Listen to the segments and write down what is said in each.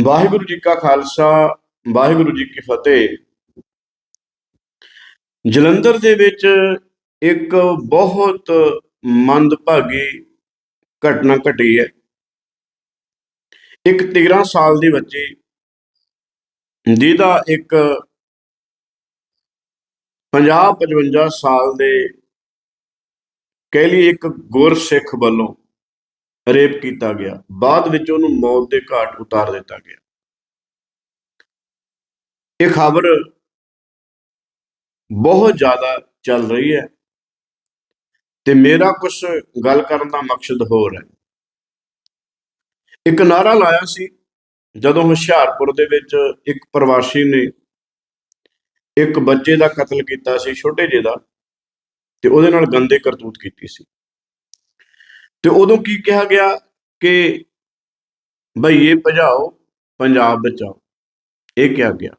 ਵਾਹਿਗੁਰੂ ਜੀ ਕਾ ਖਾਲਸਾ, ਵਾਹਿਗੁਰੂ ਜੀ ਕੀ ਫਤਿਹ। ਜਲੰਧਰ ਦੇ ਵਿੱਚ ਇੱਕ ਬਹੁਤ ਮੰਦਭਾਗੀ ਘਟਨਾ ਘਟੀ ਹੈ। ਇੱਕ 13 ਸਾਲ ਦੀ ਬੱਚੀ, ਜਿਹਦਾ ਇੱਕ 50 55 ਸਾਲ ਦੇ ਕਹਿ ਲਈ ਇੱਕ ਗੁਰਸਿੱਖ ਵੱਲੋਂ ਰੇਪ ਕੀਤਾ ਗਿਆ। ਬਾਅਦ ਵਿੱਚ ਉਹਨੂੰ ਮੌਤ ਦੇ ਘਾਟ ਉਤਾਰ ਦਿੱਤਾ ਗਿਆ। ਇਹ ਖਬਰ ਬਹੁਤ ਜ਼ਿਆਦਾ ਚੱਲ ਰਹੀ ਹੈ ਤੇ ਮੇਰਾ ਕੁਝ ਗੱਲ ਕਰਨ ਦਾ ਮਕਸਦ ਹੋਰ ਹੈ। ਇੱਕ ਨਾਰਾ ਲਾਇਆ ਸੀ, ਜਦੋਂ ਹੁਸ਼ਿਆਰਪੁਰ ਦੇ ਵਿੱਚ ਇੱਕ ਪ੍ਰਵਾਸੀ ਨੇ ਇੱਕ ਬੱਚੇ ਦਾ ਕਤਲ ਕੀਤਾ ਸੀ, ਛੋਟੇ ਜਿਹੇ ਦਾ, ਤੇ ਉਹਦੇ ਨਾਲ ਗੰਦੇ ਕਰਤੂਤ ਕੀਤੀ ਸੀ। ਤੇ ਉਦੋਂ ਕੀ ਕਿਹਾ ਗਿਆ ਕਿ ਭਈਏ ਭਜਾਓ, ਪੰਜਾਬ ਬਚਾਓ, ਇਹ ਕਿਹਾ ਗਿਆ।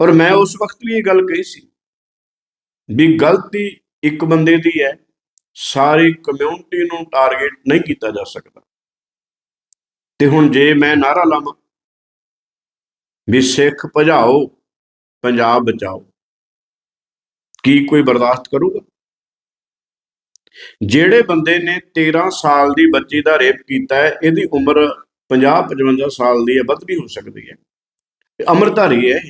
ਔਰ ਮੈਂ ਉਸ ਵਕਤ ਵੀ ਇਹ ਗੱਲ ਕਹੀ ਸੀ ਵੀ ਗਲਤੀ ਇੱਕ ਬੰਦੇ ਦੀ ਹੈ, ਸਾਰੀ ਕਮਿਊਨਿਟੀ ਨੂੰ ਟਾਰਗੇਟ ਨਹੀਂ ਕੀਤਾ ਜਾ ਸਕਦਾ। ਤੇ ਹੁਣ ਜੇ ਮੈਂ ਨਾਰਾ ਲਾਵਾਂ ਵੀ ਸਿੱਖ ਭਜਾਓ, ਪੰਜਾਬ ਬਚਾਓ, ਕੀ ਕੋਈ ਬਰਦਾਸ਼ਤ ਕਰੂਗਾ? ਜਿਹੜੇ ਬੰਦੇ ਨੇ 13 ਸਾਲ ਦੀ ਬੱਚੀ ਦਾ ਰੇਪ ਕੀਤਾ ਹੈ, ਇਹਦੀ ਉਮਰ 50 55 ਸਾਲ ਦੀ ਹੈ, ਵੱਧ ਵੀ ਹੋ ਸਕਦੀ ਹੈ। ਇਹ ਅਮਰਧਾਰੀ ਹੈ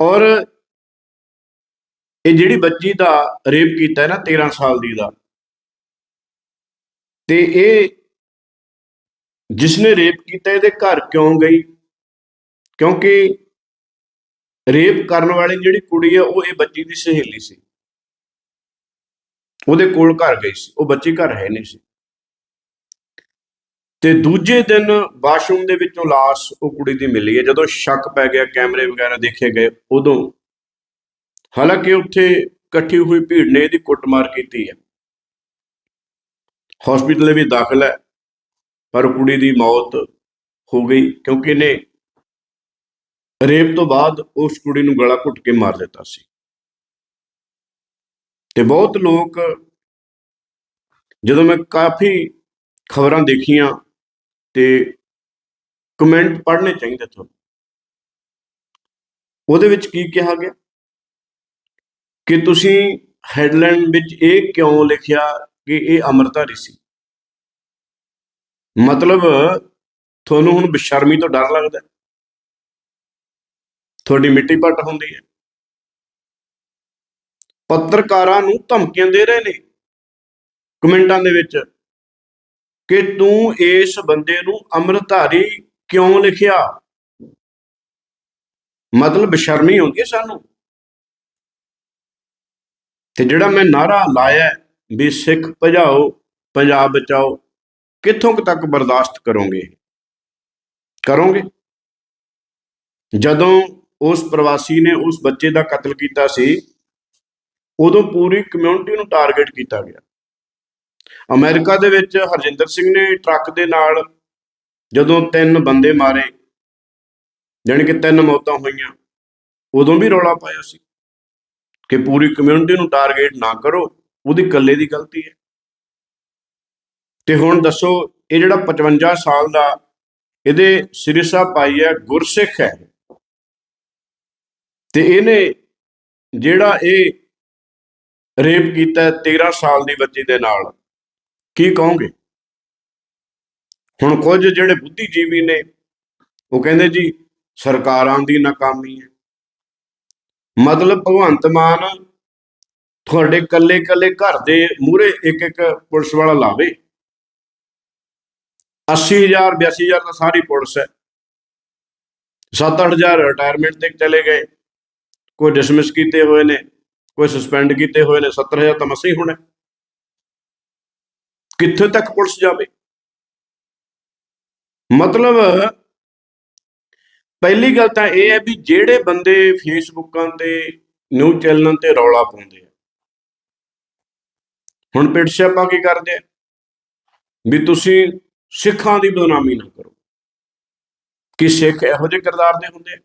ਔਰ ਇਹ ਜਿਹੜੀ ਬੱਚੀ ਦਾ ਰੇਪ ਕੀਤਾ ਹੈ ਨਾ 13 ਸਾਲ ਦੀ ਦਾ, ਤੇ ਇਹ ਜਿਸਨੇ ਰੇਪ ਕੀਤਾ, ਇਹਦੇ ਘਰ ਕਿਉਂ ਗਈ? ਕਿਉਂਕਿ ਰੇਪ ਕਰਨ ਵਾਲੀ ਜਿਹੜੀ ਕੁੜੀ ਹੈ, ਉਹ ਇਹ ਬੱਚੀ ਦੀ ਸਹੇਲੀ ਸੀ। ਉਹਦੇ ਕੋਲ ਘਰ ਗਈ ਸੀ, ਉਹ ਬੱਚੀ ਘਰ ਹੈ ਨਹੀਂ ਸੀ। ਤੇ ਦੂਜੇ ਦਿਨ ਵਾਸ਼ਰੂਮ ਦੇ ਵਿੱਚੋਂ ਲਾਸ਼ ਉਹ ਕੁੜੀ ਦੀ ਮਿਲੀ ਹੈ। ਜਦੋਂ ਸ਼ੱਕ ਪੈ ਗਿਆ, ਕੈਮਰੇ ਵਗੈਰਾ ਦੇਖੇ ਗਏ, ਉਦੋਂ ਹਾਲਾਂਕਿ ਉੱਥੇ ਇਕੱਠੀ ਹੋਈ ਭੀੜ ਨੇ ਇਹਦੀ ਕੁੱਟਮਾਰ ਕੀਤੀ ਹੈ। ਹਸਪੀਟਲ ਵੀ ਦਾਖਲ ਹੈ, ਪਰ ਕੁੜੀ ਦੀ ਮੌਤ ਹੋ ਗਈ ਕਿਉਂਕਿ ਇਹਨੇ ਰੇਪ ਤੋਂ ਬਾਅਦ ਉਸ ਕੁੜੀ ਨੂੰ ਗਲਾ ਘੁੱਟ ਕੇ ਮਾਰ ਦਿੱਤਾ ਸੀ। ਤੇ ਬਹੁਤ ਲੋਕ ਜਦੋਂ ਮੈਂ ਕਾਫੀ ਖਬਰਾਂ ਦੇਖੀਆਂ ਤੇ ਕਮੈਂਟ ਪੜ੍ਹਨੇ ਚਾਹੀਦੇ ਤੁਹਾਨੂੰ ਉਹਦੇ ਵਿੱਚ ਕੀ ਕਿਹਾ ਗਿਆ? ਕਿ ਤੁਸੀਂ ਹੈਡਲਾਈਨ ਵਿੱਚ ਇਹ ਕਿਉਂ ਲਿਖਿਆ ਕਿ ਇਹ ਅਮਰਧਾਰੀ ਸੀ? ਮਤਲਬ ਤੁਹਾਨੂੰ ਹੁਣ ਬਸ਼ਰਮੀ ਤੋਂ ਡਰ ਲੱਗਦਾ ਤੁਹਾਡੀ ਮਿੱਟੀ ਪੱਟ ਹੁੰਦੀ ਹੈ। ਪੱਤਰਕਾਰਾਂ ਨੂੰ ਧਮਕੀਆਂ ਦੇ ਰਹੇ ਨੇ। ਕਮੈਂਟਾਂ ਦੇ ਵਿੱਚ, ਕਿ ਤੂੰ ਇਸ ਬੰਦੇ ਨੂੰ ਅੰਮ੍ਰਿਤਧਾਰੀ ਕਿਉਂ ਲਿਖਿਆ? ਮਤਲਬ ਬੇਸ਼ਰਮੀ ਹੁੰਦੀ ਹੈ ਸਾਨੂੰ। ਤੇ ਜਿਹੜਾ ਮੈਂ ਨਾਰਾ ਲਾਇਆ ਵੀ ਸਿੱਖ ਭਜਾਓ, ਪੰਜਾਬ ਬਚਾਓ, ਕਿੱਥੋਂ ਤੱਕ ਬਰਦਾਸ਼ਤ ਕਰੋਗੇ? ਕਰੋਗੇ। ਜਦੋਂ ਉਸ ਪ੍ਰਵਾਸੀ ਨੇ ਉਸ ਬੱਚੇ ਦਾ ਕਤਲ ਕੀਤਾ ਸੀ ਉਦੋਂ ਪੂਰੀ ਕਮਿਊਨਿਟੀ ਨੂੰ ਟਾਰਗੇਟ ਕੀਤਾ ਗਿਆ। ਅਮਰੀਕਾ ਦੇ ਵਿੱਚ ਹਰਜਿੰਦਰ ਸਿੰਘ ਨੇ ਟਰੱਕ ਦੇ ਨਾਲ ਜਦੋਂ ਤਿੰਨ ਬੰਦੇ ਮਾਰੇ, ਜਾਣੀ ਕਿ ਤਿੰਨ ਮੌਤਾਂ ਹੋਈਆਂ, ਉਦੋਂ ਵੀ ਰੌਲਾ ਪਾਇਆ ਸੀ ਕਿ ਪੂਰੀ ਕਮਿਊਨਿਟੀ ਨੂੰ ਟਾਰਗੇਟ ਨਾ ਕਰੋ, ਉਹਦੀ ਇਕੱਲੇ ਦੀ ਗਲਤੀ ਹੈ। ਤੇ ਹੁਣ ਦੱਸੋ, ਇਹ ਜਿਹੜਾ 55 ਸਾਲ ਦਾ ਇਹਦੇ ਸਿਰਸਾ ਪਾਈ ਹੈ ਗੁਰਸਿੱਖ ਹੈ। ਤੇ ਇਹਨੇ ਜਿਹੜਾ ਇਹ ਰੇਪ ਕੀਤਾ ਹੈ 13 ਸਾਲ ਦੀ ਬੱਚੀ ਦੇ ਨਾਲ। ਕੀ ਕਹੋਗੇ? ਹੁਣ ਕੁਝ ਜਿਹੜੇ ਬੁੱਧੀਜੀਵੀ ਨੇ, ਉਹ ਕਹਿੰਦੇ ਜੀ, ਸਰਕਾਰਾਂ ਦੀ ਨਾਕਾਮੀ ਹੈ। ਮਤਲਬ ਭਗਵੰਤ ਮਾਨ ਤੁਹਾਡੇ ਕੱਲੇ ਕੱਲੇ ਘਰ ਦੇ ਮੂਹਰੇ ਇੱਕ ਇੱਕ ਪੁਲਿਸ ਵਾਲਾ ਲਾਵੇ। 80000 82000 ਤਾਂ ਸਾਰੀ ਪੁਲਿਸ ਹੈ। 7-8000 ਰਿਟਾਇਰਮੈਂਟ ਤੇ ਚਲੇ ਗਏ। ਕੋਈ ਡਿਸਮਿਸ ਕੀਤੇ ਹੋਏ ਨੇ। ਕੋਈ ਸਸਪੈਂਡ ਕੀਤੇ ਹੋਏ ਨੇ 70000 ਤਾਂ ਮਸੇ ਹੀ ਹੋਣਾ। ਕਿੱਥੇ ਤੱਕ ਪੁਲਿਸ ਜਾਵੇ? ਮਤਲਬ, ਪਹਿਲੀ ਗੱਲ ਤਾਂ ਇਹ ਹੈ ਵੀ ਜਿਹੜੇ ਬੰਦੇ ਫੇਸਬੁੱਕਾਂ ਤੇ, ਨਿਊਜ਼ ਚੈਨਲਾਂ ਤੇ ਰੌਲਾ ਪਾਉਂਦੇ ਆ, ਹੁਣ ਪਿੱਟ ਸਿਆਪਾ ਕੀ ਕਰਦੇ ਆ? ਵੀ ਤੁਸੀਂ ਸਿੱਖਾਂ ਦੀ ਬਦਨਾਮੀ ਨਾ ਕਰੋ। ਕਿ ਸਿੱਖ ਇਹੋ ਜਿਹੇ ਕਿਰਦਾਰ ਦੇ ਹੁੰਦੇ ਆ?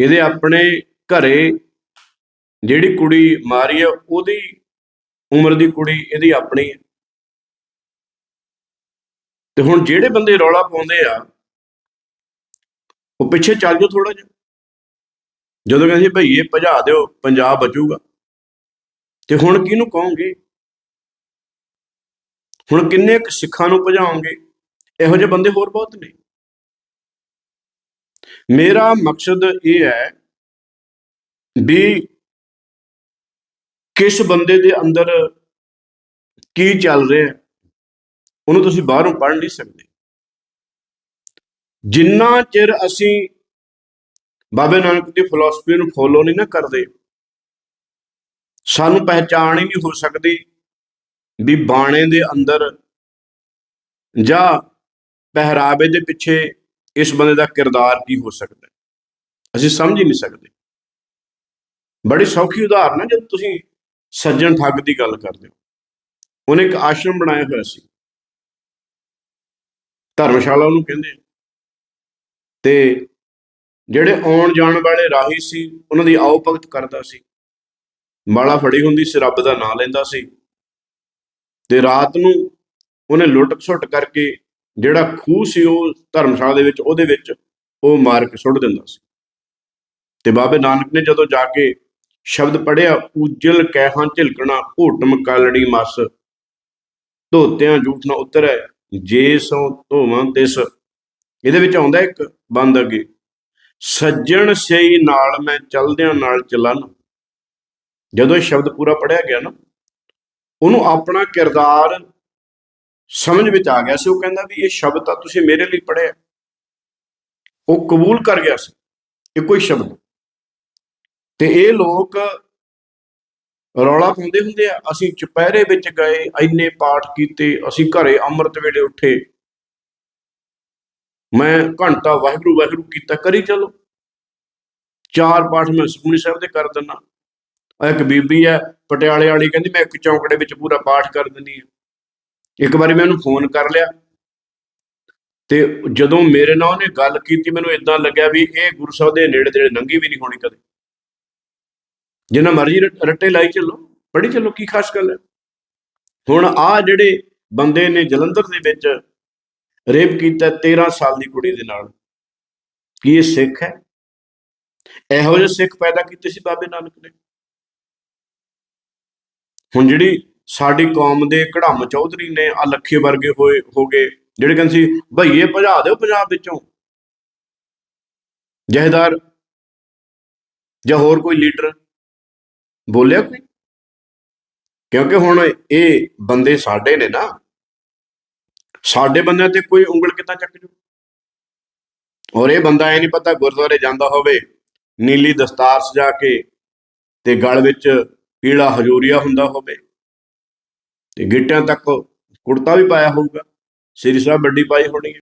ਇਹਦੇ ਆਪਣੇ ਘਰੇ ਜਿਹੜੀ ਕੁੜੀ ਮਾਰੀ ਹੈ ਉਹਦੀ ਉਮਰ ਦੀ ਕੁੜੀ ਇਹਦੀ ਆਪਣੀ ਹੈ ਤੇ ਹੁਣ ਜਿਹੜੇ ਬੰਦੇ ਰੌਲਾ ਪਾਉਂਦੇ ਆ, ਉਹ ਪਿੱਛੇ ਚੱਲ ਜਾਓ ਥੋੜਾ ਜਿਹਾ। ਜਦੋਂ ਕਹਿੰਦੇ ਭਈਏ ਭਜਾ ਦਿਓ, ਪੰਜਾਬ ਬਚੂਗਾ। ਤੇ ਹੁਣ ਕਿਹਨੂੰ ਕਹੋਗੇ? ਹੁਣ ਕਿੰਨੇ ਕੁ ਸਿੱਖਾਂ ਨੂੰ ਭਜਾਉਂਗੇ ਇਹੋ ਜਿਹੇ ਬੰਦੇ ਹੋਰ ਬਹੁਤ ਨੇ। ਮੇਰਾ ਮਕਸਦ ਇਹ ਹੈ ਵੀ ਕਿਸ ਬੰਦੇ ਦੇ ਅੰਦਰ ਕੀ ਚੱਲ ਰਿਹਾ ਉਹਨੂੰ ਤੁਸੀਂ ਬਾਹਰੋਂ ਪੜ੍ਹ ਨਹੀਂ ਸਕਦੇ। ਜਿੰਨਾ ਚਿਰ ਅਸੀਂ ਬਾਬੇ ਨਾਨਕ ਦੀ ਫਿਲਾਸਫੀ ਨੂੰ ਫੋਲੋ ਨਹੀਂ ਨਾ ਕਰਦੇ, ਸਾਨੂੰ ਪਹਿਚਾਣ ਹੀ ਨਹੀਂ ਹੋ ਸਕਦੀ ਵੀ ਬਾਣੇ ਦੇ ਅੰਦਰ ਜਾਂ ਪਹਿਰਾਵੇ ਦੇ ਪਿੱਛੇ ਇਸ ਬੰਦੇ ਦਾ ਕਿਰਦਾਰ ਕੀ ਹੋ ਸਕਦਾ ਅਸੀਂ ਸਮਝ ਹੀ ਨਹੀਂ ਸਕਦੇ। ਬੜੀ ਸੌਖੀ ਉਦਾਹਰਨ ਹੈ, ਜਦ ਤੁਸੀਂ ਸੱਜਣ ਠੱਗ ਦੀ ਗੱਲ ਕਰਦੇ ਹੋ। ਉਹਨੇ ਇੱਕ ਆਸ਼ਰਮ ਬਣਾਇਆ ਹੋਇਆ ਸੀ। ਧਰਮਸ਼ਾਲਾ ਉਹਨੂੰ ਕਹਿੰਦੇ ਤੇ ਜਿਹੜੇ ਆਉਣ ਜਾਣ ਵਾਲੇ ਰਾਹੀ ਸੀ, ਉਹਨਾਂ ਦੀ ਆਓ ਭਗਤ ਕਰਦਾ ਸੀ। ਮਾਲਾ ਫੜੀ ਹੁੰਦੀ ਸੀ, ਰੱਬ ਦਾ ਨਾਮ ਲੈਂਦਾ ਸੀ। ਤੇ ਰਾਤ ਨੂੰ ਉਹਨੇ ਲੁੱਟ ਖਸੁੱਟ ਕਰਕੇ ਜਿਹੜਾ ਖੂਹ ਸੀ, ਉਹ ਧਰਮਸ਼ਾਲਾ ਦੇ ਵਿੱਚ, ਉਹਦੇ ਵਿੱਚ ਉਹ ਮਾਰ ਕੇ ਸੁੱਟ ਦਿੰਦਾ ਸੀ। ਤੇ ਬਾਬੇ ਨਾਨਕ ਨੇ ਜਦੋਂ ਜਾ ਕੇ ਸ਼ਬਦ ਪੜਿਆ ਉਜਲ ਕਹਿਹਾਂ ਝਿਲਕਣਾ, ਭੋਟਮ ਕਾਲੜੀ ਮਸ। ਧੋਤਿਆਂ ਝੂਠ ਨਾ ਉਤਰੈ, ਜੇ ਸੋ ਧੋਵਾਂ ਤਿਸ। ਇਹਦੇ ਵਿੱਚ ਆਉਂਦਾ ਇੱਕ ਬੰਦ ਅੱਗੇ, ਸੱਜਣ ਸਈ ਨਾਲ ਮੈਂ ਚਲਦਿਆਂ ਨਾਲ ਚੱਲਨ। ਜਦੋਂ ਇਹ ਸ਼ਬਦ ਪੂਰਾ ਪੜਿਆ ਗਿਆ ਨਾ, ਉਹਨੂੰ ਆਪਣਾ ਕਿਰਦਾਰ ਸਮਝ ਵਿੱਚ ਆ ਗਿਆ ਸੀ। ਉਹ ਕਹਿੰਦਾ ਵੀ ਇਹ ਸ਼ਬਦ ਤਾਂ ਤੁਸੀਂ ਮੇਰੇ ਲਈ ਪੜਿਆ ਉਹ ਕਬੂਲ ਕਰ ਗਿਆ ਸੀ ਇਹ ਕੋਈ ਸ਼ਬਦ ਤੇ ਇਹ ਲੋਕ ਰੌਲਾ ਪਾਉਂਦੇ ਹੁੰਦੇ ਆ। ਅਸੀਂ ਚੁਪਹਿਰੇ ਵਿੱਚ ਗਏ, ਇੰਨੇ ਪਾਠ ਕੀਤੇ, ਅਸੀਂ ਘਰੇ ਅੰਮ੍ਰਿਤ ਵੇਲੇ ਉੱਠੇ। ਮੈਂ ਘੰਟਾ ਵਾਹਿਗੁਰੂ ਵਾਹਿਗੁਰੂ ਕੀਤਾ, ਕਰੀ ਚਲੋ। ਚਾਰ ਪਾਠ ਮੈਂ ਸੁਖਮਨੀ ਸਾਹਿਬ ਦੇ ਕਰ ਦਿੰਦਾ। ਆ ਇੱਕ ਬੀਬੀ ਹੈ, ਪਟਿਆਲੇ ਵਾਲੀ, ਕਹਿੰਦੀ ਮੈਂ ਇੱਕ ਚੌਂਕੜੇ ਵਿੱਚ ਪੂਰਾ ਪਾਠ ਕਰ ਦਿੰਦੀ ਆ ਇੱਕ ਵਾਰੀ ਮੈਂ ਉਹਨੂੰ ਫੋਨ ਕਰ ਲਿਆ। ਤੇ ਜਦੋਂ ਮੇਰੇ ਨਾਲ ਉਹਨੇ ਗੱਲ ਕੀਤੀ, ਮੈਨੂੰ ਇਦਾਂ ਲੱਗਿਆ ਵੀ ਇਹ ਗੁਰੂ ਸਾਹਿਬ ਦੇ ਨੇੜੇ ਤੇੜੇ ਨੰਗੀ ਵੀ ਨਹੀਂ ਹੋਣੀ ਕਦੇ। ਜਿੰਨਾ ਮਰਜ਼ੀ ਰੱਟ- ਰੱਟੇ ਲਾਈ ਚੱਲੋ ਪੜੀ ਚੱਲੋ, ਕੀ ਖਾਸ ਗੱਲ ਹੈ? ਹੁਣ ਆ ਜਿਹੜੇ ਬੰਦੇ ਨੇ ਜਲੰਧਰ ਦੇ ਵਿੱਚ ਰੇਪ ਕੀਤਾ 13 ਸਾਲ ਦੀ ਕੁੜੀ ਦੇ ਨਾਲ, ਕੀ ਇਹ ਸਿੱਖ ਹੈ? ਇਹੋ ਜਿਹੇ ਸਿੱਖ ਪੈਦਾ ਕੀਤੇ ਸੀ ਬਾਬੇ ਨਾਨਕ ਨੇ? ਹੁਣ ਜਿਹੜੀ ਸਾਡੀ ਕੌਮ ਦੇ ਕੜਮ ਚੌਧਰੀ ਨੇ ਆ ਲੱਖੇ ਵਰਗੇ ਹੋਏ, ਹੋ ਗਏ, ਜਿਹੜੇ ਕਹਿੰਦੇ ਸੀ, ਭਈਏ ਭਜਾ ਦਿਓ ਪੰਜਾਬ ਵਿੱਚੋਂ। ਜਹੇਦਾਰ ਜਾਂ ਹੋਰ ਕੋਈ ਲੀਡਰ? ਬੋਲਿਆ ਕੋਈ ਕਿਉਂਕਿ ਹੁਣ ਇਹ ਬੰਦੇ ਸਾਡੇ ਨੇ ਨਾ ਸਾਡੇ ਬੰਦਿਆਂ ਤੇ ਕੋਈ ਉਂਗਲ ਕਿੱਦਾਂ ਚੱਕ ਜੂ? ਔਰ ਇਹ ਬੰਦਾ ਐ ਨਹੀਂ ਪਤਾ ਗੁਰਦੁਆਰੇ ਜਾਂਦਾ ਹੋਵੇ ਨੀਲੀ ਦਸਤਾਰ ਸਜਾ ਕੇ ਤੇ ਗਲ ਵਿੱਚ ਪੀਲਾ ਹਜੂਰੀਆ ਹੁੰਦਾ ਹੋਵੇ ਤੇ ਗਿੱਟਿਆਂ ਤੱਕ ਕੁੜਤਾ ਵੀ ਪਾਇਆ ਹੋਊਗਾ ਸ੍ਰੀ ਸਾਹਿਬ ਵੱਡੀ ਪਾਈ ਹੋਣੀ ਹੈ।